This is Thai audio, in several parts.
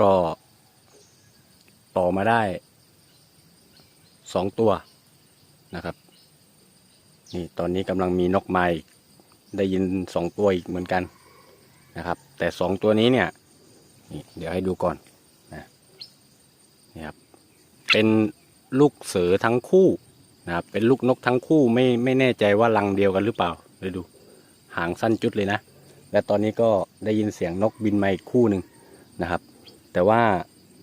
ก็ต่อมาได้สองตัวนะครับ นี่ตอนนี้กำลังมีนกไม้ได้ยินสองตัวอีกเหมือนกันนะครับ แต่สองตัวนี้เนี่ยนี่เดี๋ยวให้ดูก่อนนะนี่ครับเป็นลูกเสือทั้งคู่นะครับเป็นลูกนกทั้งคู่ไม่ไม่แน่ใจว่ารังเดียวกันหรือเปล่าเดี๋ยวดูหางสั้นจุดเลยนะ และตอนนี้ก็ได้ยินเสียงนกบินมาอีกคู่หนึ่งนะครับ แต่ว่า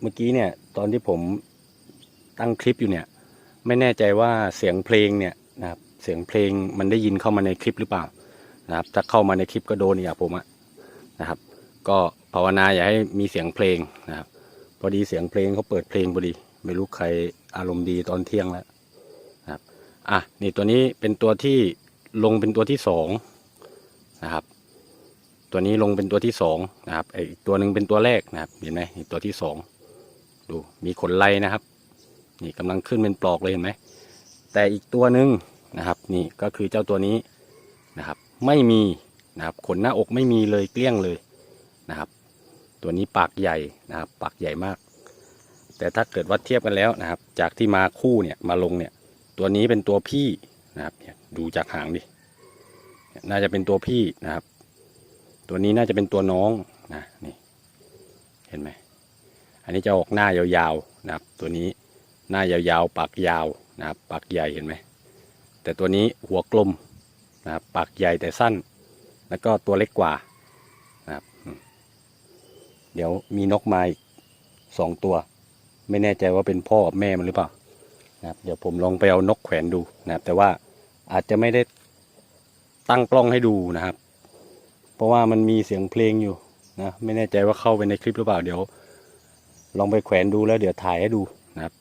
เมื่อกี้เนี่ยตอนที่ผมตั้งคลิปอยู่เนี่ย ไม่แน่ใจว่าเสียงเพลงเนี่ยนะครับเสียงเพลงมันได้ยินเข้ามาในคลิปหรือเปล่านะครับถ้าเข้ามาในคลิปก็โดนอีกอะผมอะนะครับ ก็ภาวนาอย่าให้มีเสียงเพลงนะครับ พอดีเสียงเพลงเขาเปิดเพลงพอดี ไม่รู้ใครอารมณ์ดีตอนเที่ยงแล้วนะครับอะนี่ตัวนี้เป็นตัวที่ลงเป็นตัวที่สองนะครับ ตัวนี้ลงเป็นตัวที่สองนะครับไออีกตัวหนึ่งเป็นตัวแรกนะครับ เห็นไหมตัวที่สองดูมีขนไลนะครับ นี่กำลังขึ้นเป็นปลอกเลยเห็นไหมแต่อีกตัวหนึ่งนะครับ นี่ก็คือเจ้าตัวนี้นะครับ ไม่มีนะครับขนหน้าอกไม่มีเลยเกลี้ยงเลยนะครับ ตัวนี้ปากใหญ่นะครับ ปากใหญ่มาก แต่ถ้าเกิดวัดเทียบกันแล้วนะครับ จากที่มาคู่เนี่ยมาลงเนี่ย ตัวนี้เป็นตัวพี่นะครับดูจากหางดิน่าจะเป็นตัวพี่นะครับ ตัวนี้น่าจะเป็นตัวน้องนะนี่เห็นไหมอันนี้จะออกหน้ายาวๆนะครับ ตัวนี้หน้ายาวๆปากยาวนะครับปากใหญ่เห็นไหมแต่ตัวนี้หัวกลมนะครับปากใหญ่แต่สั้น แล้วก็ตัวเล็กกว่านะครับ เดี๋ยวมีนกมาอีกสองตัว ไม่แน่ใจว่าเป็นพ่อกับแม่มันหรือเปล่านะครับเดี๋ยวผมลองไปเอานกแขวนดูนะครับ แต่ว่าอาจจะไม่ได้ตั้งกล้องให้ดูนะครับ เพราะว่ามันมีเสียงเพลงอยู่นะไม่แน่ใจว่าเข้าไปในคลิปหรือเปล่าเดี๋ยว ลองไปแขวนดูแล้วเดี๋ยวถ่ายให้ดูนะครับ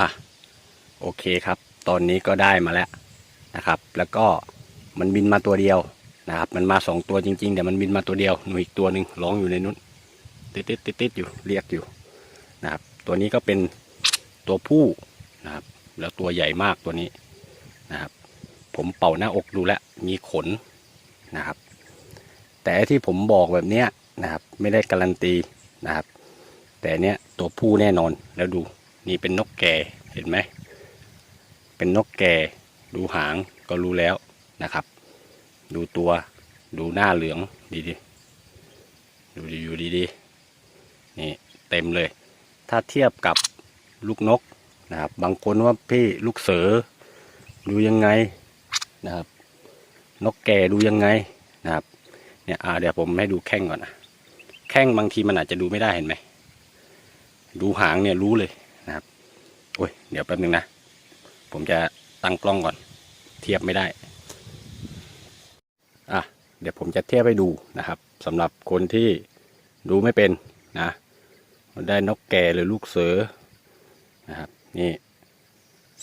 อะโอเคครับ ตอนนี้ก็ได้มาแล้วนะครับ แล้วก็มันบินมาตัวเดียวนะครับ มันมาสองตัวจริงๆแต่มันบินมาตัวเดียวหนูอีกตัวหนึ่งร้องอยู่ในนู้นติดติดติดติดอยู่เรียกอยู่นะครับ ตัวนี้ก็เป็นตัวผู้นะครับ แล้วตัวใหญ่มากตัวนี้นะครับ ผมเป่าหน้าอกดูแล้วมีขนนะครับ แต่ที่ผมบอกแบบเนี้ยนะครับ ไม่ได้การันตีนะครับ แต่เนี้ยตัวผู้แน่นอนแล้วดู นี่เป็นนกแก่เห็นไหม เป็นนกแก่ดูหางก็รู้แล้วนะครับ ดูตัวดูหน้าเหลืองดีดีๆดูดีอยู่ดีดีๆนี่เต็มเลย ถ้าเทียบกับลูกนกนะครับบางคนว่าพี่ลูกเสือดูยังไงนะครับ นกแก่ดูยังไงนะครับเนี่ยเดี๋ยวผมให้ดูแข้งก่อนนะแข้งบางทีมันอาจจะดูไม่ได้เห็นไหมดูหางเนี่ยรู้เลย นะครับโอ้ยเดี๋ยวแป๊บนึงนะ ผมจะตั้งกล้องก่อน เทียบไม่ได้อะเดี๋ยวผมจะเทียบให้ดูนะครับสำหรับคนที่ดูไม่เป็นนะได้นกแก่หรือลูกเสือนะครับนี่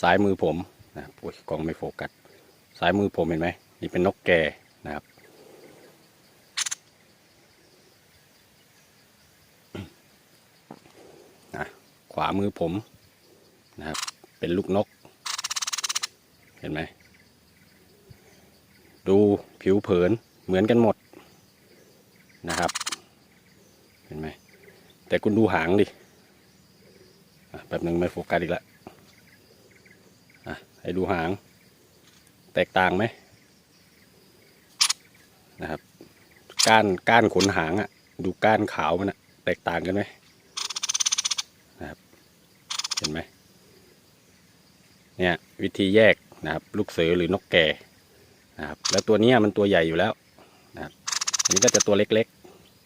ซ้ายมือผมนะโอ้ยกล้องไม่โฟกัสซ้ายมือผมเห็นไหมนี่เป็นนกแก่นะครับ อะข วามือผมนะครับ เป็นลูกนก เห็นไหม ดูผิวเผินเหมือนกันหมดนะครับ เห็นไหม แต่คุณดูหางดิแบบหนึ่งไม่โฟกัสอีกแล้วอะให้ดูหาง แตกต่างไหมนะครับ ก้านก้านขนหางอะ่ะ ดูก้านขาวมันอะ่ะ แตกต่างกันไหม เห็นไหมเนี่ยวิธีแยกนะครับ ลูกเสือหรือนกแก่นะครับ แล้วตัวนี้มันตัวใหญ่อยู่แล้วนะครับอันนี้ก็จะตัวเล็ก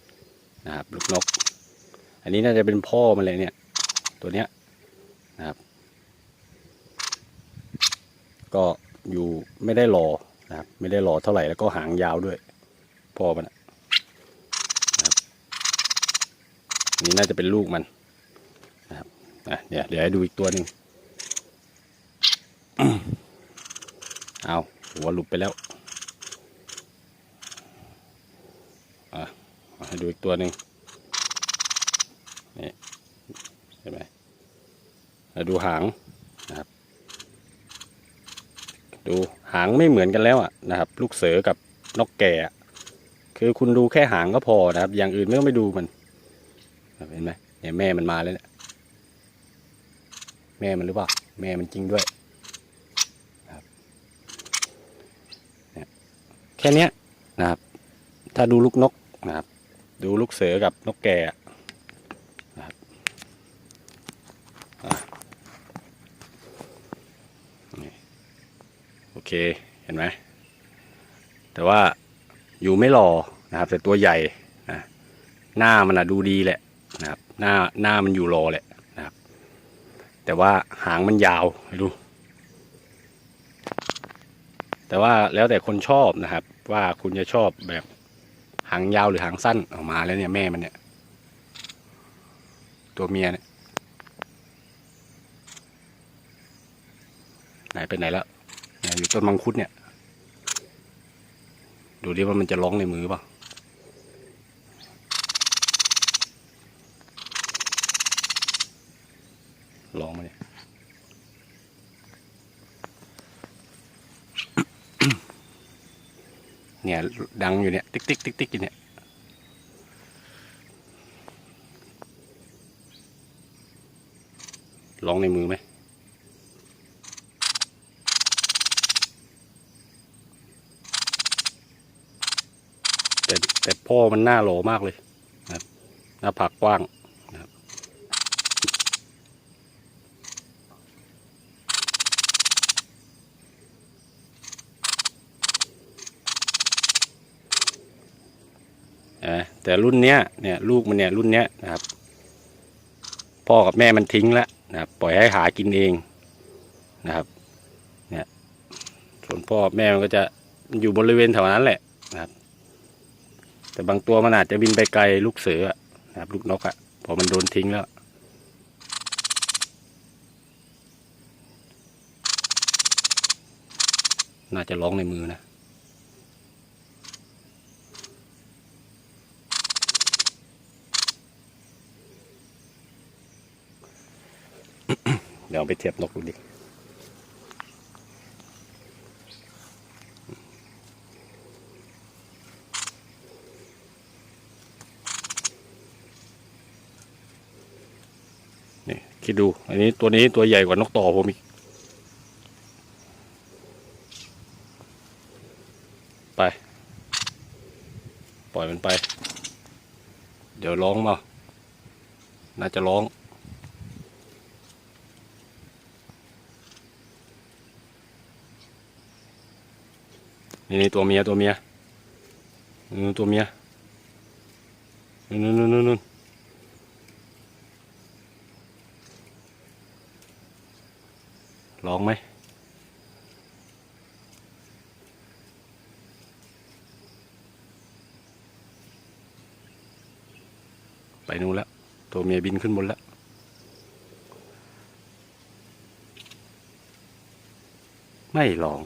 ๆนะครับ ลูกนก อันนี้น่าจะเป็นพ่อมันเลยเนี่ยตัวเนี้ยนะครับ ก็อยู่ไม่ได้รอนะครับ ไม่ได้รอเท่าไหร่แล้วก็หางยาวด้วยพ่อมันนะครับอันนี้น่าจะเป็นลูกมัน อะเดี๋ยวเดี๋ยวให้ดูอีกตัวหนึ่งเอาหัวหลุดไปแล้วอะให้ดูอีกตัวหนึ่งนี่เห็นไหมแล้ดูหางนะครับ ดูหางไม่เหมือนกันแล้วอะนะครับ ลูกเสือกับนกแก่อะคือคุณดูแค่หางก็พอนะครับ อย่างอื่นไม่ต้องไปดูมันเห็นไหมเนี่ยแม่มันมาแล้วเนี่ย แม่มันหรือเปล่า แม่มันจริงด้วยครับแค่เนี้ยนะครับ ถ้าดูลูกนกนะครับ ดูลูกเสือกับนกแก่นะครับอโอเคเห็นไหมแต่ว่าอยู่ไม่หล่อนะครับ แต่ตัวใหญ่นะหน้ามันอะดูดีแหละนะครับ หน้าหน้ามันอยู่รอแหละ แต่ว่าหางมันยาวให้ดู แต่ว่าแล้วแต่คนชอบนะครับ ว่าคุณจะชอบแบบหางยาวหรือหางสั้นออกมาแล้วเนี่ยแม่มันเนี่ย ตัวเมียเนี่ยไหนไปไหนแล้วเนี่ยอยู่ต้นมังคุดเนี่ย ดูดิว่ามันจะร้องในมือเปล่า ร้องมาเนี่ยเนี่ย ดังอยู่เนี่ย ติ๊กติ๊กติ๊กติ๊กอยู่เนี่ยร้องในมือไหมแต่แต่พ่อมันหน้าโหลมากเลยนะครับหน้าผากกว้างนะครับนะ แต่รุ่นเนี้ยเนี่ยลูกมันเนี่ยรุ่นเนี้ยนะครับ พ่อกับแม่มันทิ้งแล้วนะครับปล่อยให้หากินเองนะครับ เนี่ยส่วนพ่อแม่มันก็จะอยู่บริเวณแถวนั้นแหละนะครับ แต่บางตัวมันอาจจะบินไปไกลลูกเสืออะนะครับ ลูกนกอะพอมันโดนทิ้งแล้วน่าจะร้องในมือนะ เดี๋ยวไปเทียบนกดูดินี่คิดดู อันนี้ตัวนี้ตัวใหญ่กว่านกต่อผมอีก ไป ปล่อยมันไป เดี๋ยวร้องมา น่าจะร้อง นี่นี่ตัวเมียตัวเมียนู่นตัวเมียนู่นนู่นนู่นร้องไหมไปนู่นแล้ว ตัวเมียบินขึ้นบนแล้วไม่ลอง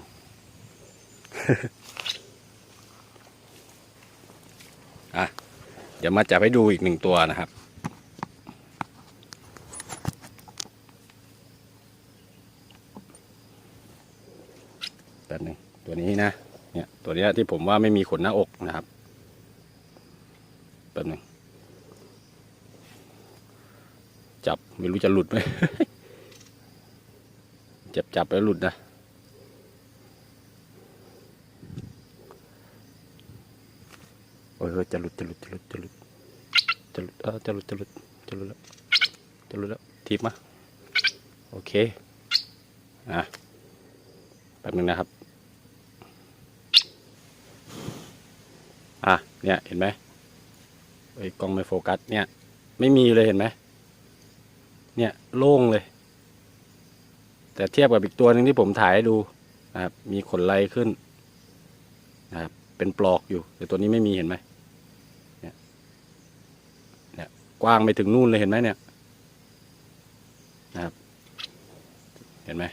ดี๋ยวมาจับให้ดูอีกหนึ่งตัวนะครับแบบหนึ่งตัวนี้นะ เนี่ยตัวนี้ที่ผมว่าไม่มีขนหน้าอกนะครับแบบหนึ่งจับไม่รู้จะหลุดไหมจับจับแล้วหลุดนะ โอจะหลุดจะหลุดจะหลุดจะหลุดจะหลุดเออจะหลุดจะหลุดจะหลุดแล้วจะหลุดแล้วทีบมาโอเคอะแป๊บนึงนะครับ อะเนี่ยเห็นไหมไอ้กล้องไม่โฟกัสเนี่ย ไม่มีเลยเห็นไหมเนี่ยโล่งเลย แต่เทียบกับอีกตัวหนึ่งที่ผมถ่ายให้ดูนะครับมีขนไลขึ้นนะครับเป็นปลอกอยู่ แต่ตัวนี้ไม่มีเห็นไหมเนี่ยเนี่ยก ว้างไปถึงนู่นเลยเห็นไหมเนี่ยนะครับ เห็นไหม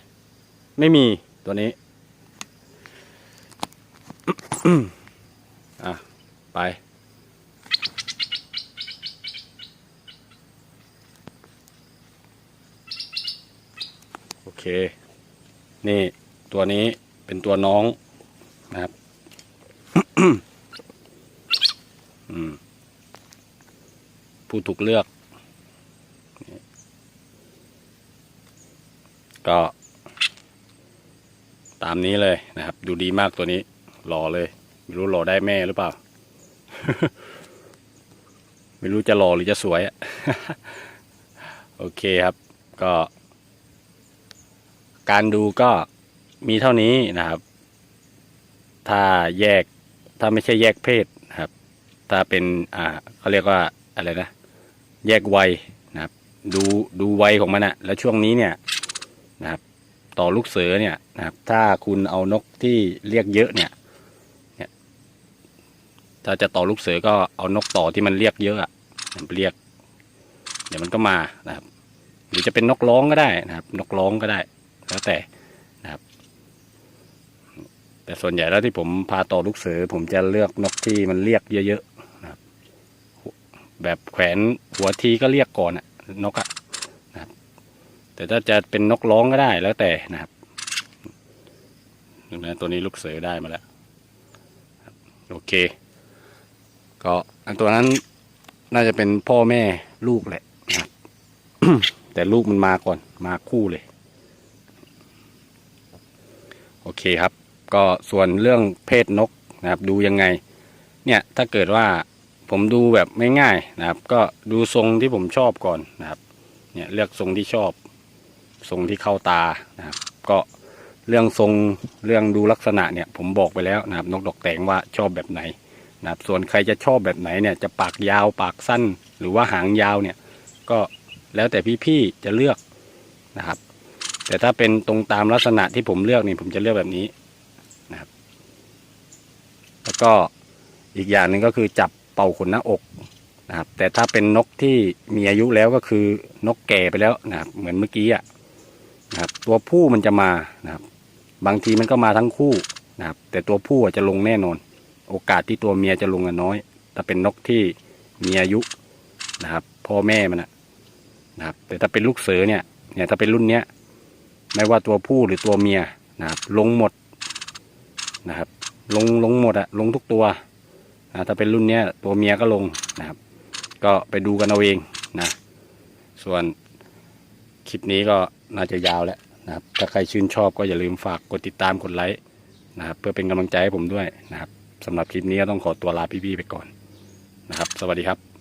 ไม่มีตัวนี้อะไป โอเค นี่ตัวนี้เป็นตัวน้องนะครับ อืม ผู้ ถูกเลือก ก็ตามนี้เลยนะครับ ดูดีมากตัวนี้หล่อเลย ไม่รู้หล่อได้แม่หรือเปล่า ไม่รู้จะหล่อหรือจะสวยอะโอเคครับ ก็ การดูก็มีเท่านี้นะครับ ถ้าแยกถ้าไม่ใช่แยกเพศนะครับ ถ้าเป็นอ่าเขาเรียกว่าอะไรนะ แยกวัยนะครับ ดูดูวัยของมันอะแล้วช่วงนี้เนี่ยนะครับ ต่อลูกเสือเนี่ยนะครับ ถ้าคุณเอานกที่เรียกเยอะเนี่ยเนี่ย ถ้าจะต่อลูกเสือก็เอานกต่อที่มันเรียกเยอะอะไปเรียก เดี๋ยวมันก็มานะครับ หรือจะเป็นนกร้องก็ได้นะครับ นกร้องก็ได้ แล้วแต่นะครับ แต่ส่วนใหญ่แล้วที่ผมพาต่อลูกเสือผมจะเลือกนกที่มันเรียกเยอะๆ แบบแขวนหัวทีก็เรียกก่อนอะนกอะนะครับ แต่ถ้าจะเป็นนกร้องก็ได้แล้วแต่นะครับนะตัวนี้ลูกเสือได้มาแล้วโอเค ก็อันตัวนั้นน่าจะเป็นพ่อแม่ลูกแหละนะครับแต่ลูกมันมาก่อนมาคู่เลย โอเคครับ ก็ส่วนเรื่องเพศนกนะครับ ดูยังไง เนี่ยถ้าเกิดว่า ผมดูแบบไม่ง่ายนะครับ ก็ดูทรงที่ผมชอบก่อนนะครับ เนี่ยเลือกทรงที่ชอบ ทรงที่เข้าตานะครับ ก็เรื่องทรงเรื่องดูลักษณะเนี่ย ผมบอกไปแล้วนะครับ นกดอกแตงว่าชอบแบบไหนนะครับ ส่วนใครจะชอบแบบไหนเนี่ย จะปากยาวปากสั้น หรือว่าหางยาวเนี่ย ก็แล้วแต่พี่ๆจะเลือกนะครับ แต่ถ้าเป็นตรงตามลักษณะที่ผมเลือกนี่ผมจะเลือกแบบนี้นะครับ แล้วก็อีกอย่างหนึ่งก็คือจับ เป่าขนหน้าอกนะครับ แต่ถ้าเป็นนกที่มีอายุแล้วก็คือนกแก่ไปแล้วนะครับ เหมือนเมื่อกี้อะนะครับ ตัวผู้มันจะมานะครับ บางทีมันก็มาทั้งคู่นะครับ แต่ตัวผู้จะลงแน่นอน โอกาสที่ตัวเมียจะลงน้อย ถ้าเป็นนกที่มีอายุนะครับพ่อแม่มันนะครับ แต่ถ้าเป็นลูกเสือเนี่ยเนี่ยถ้าเป็นรุ่นเนี้ยไม่ว่าตัวผู้หรือตัวเมียนะครับ ลงหมดนะครับ ลงลงหมดอะลงทุกตัว นะถ้าเป็นรุ่นเนี้ยตัวเมียก็ลงนะครับ ก็ไปดูกันเอาเองนะ ส่วนคลิปนี้ก็น่าจะยาวแล้วนะครับ ถ้าใครชื่นชอบก็อย่าลืมฝากกดติดตามกดไลค์นะครับ เพื่อเป็นกำลังใจให้ผมด้วยนะครับสำหรับคลิปนี้ก็ต้องขอตัวลาพี่ๆไปก่อนนะครับ สวัสดีครับ